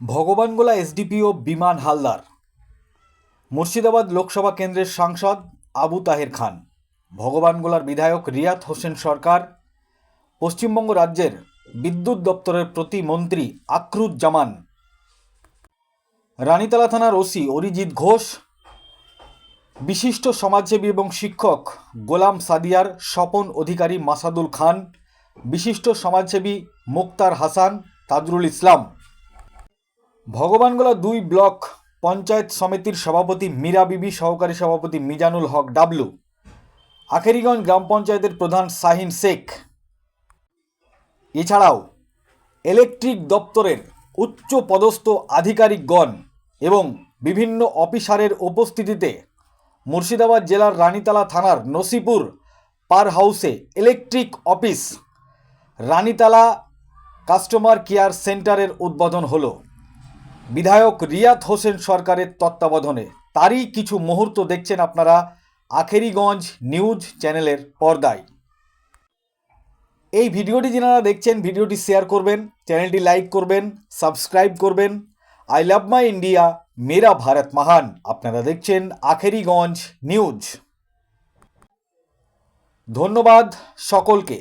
Bhagwangola SDPO বিমান হালদার। মুর্শিদাবাদ লোকসভা কেন্দ্রের সাংসদ আবু তাহের খান। ভগবানগোলার বিধায়ক রিয়াত হোসেন সরকার। পশ্চিমবঙ্গ রাজ্যের বিদ্যুৎ দপ্তরের প্রতিমন্ত্রী আকরুজ্জামান রানীতলা থানার ওসি অরিজিৎ ঘোষ। বিশিষ্ট সমাজসেবী এবং শিক্ষক গোলাম সাদিয়ার স্বপন অধিকারী মাসাদুল খান। বিশিষ্ট সমাজসেবী মুক্তার হাসান, তাজরুল ইসলাম। ভগবানগোলা দুই ব্লক পঞ্চায়েত সমিতির সভাপতি মীরা বিবি, সহকারী সভাপতি মিজানুল হক ডাবলু, আখেরিগঞ্জ গ্রাম পঞ্চায়েতের প্রধান শাহিন শেখ। এছাড়াও ইলেকট্রিক দপ্তরের উচ্চ পদস্থ আধিকারিকগণ এবং বিভিন্ন অফিসারের উপস্থিতিতে মুর্শিদাবাদ জেলার রানীতলা থানার নসিপুর পার হাউসে electric office, Ranitala customer care সেন্টারের উদ্বোধন হলো। বিধায়ক রিয়াত হোসেন সরকারের তত্ত্বাবধানে। তারই কিছু মুহূর্ত দেখছেন আপনারা আখেরিগঞ্জ নিউজ চ্যানেলের পর্দায়। এই ভিডিওটি যারা দেখছেন, ভিডিওটি শেয়ার করবেন, চ্যানেলটি লাইক করবেন, সাবস্ক্রাইব করবেন। আই লাভ মাই ইন্ডিয়া, মেরা ভারত মহান। আপনারা দেখছেন আখেরিগঞ্জ নিউজ। ধন্যবাদ সকলকে।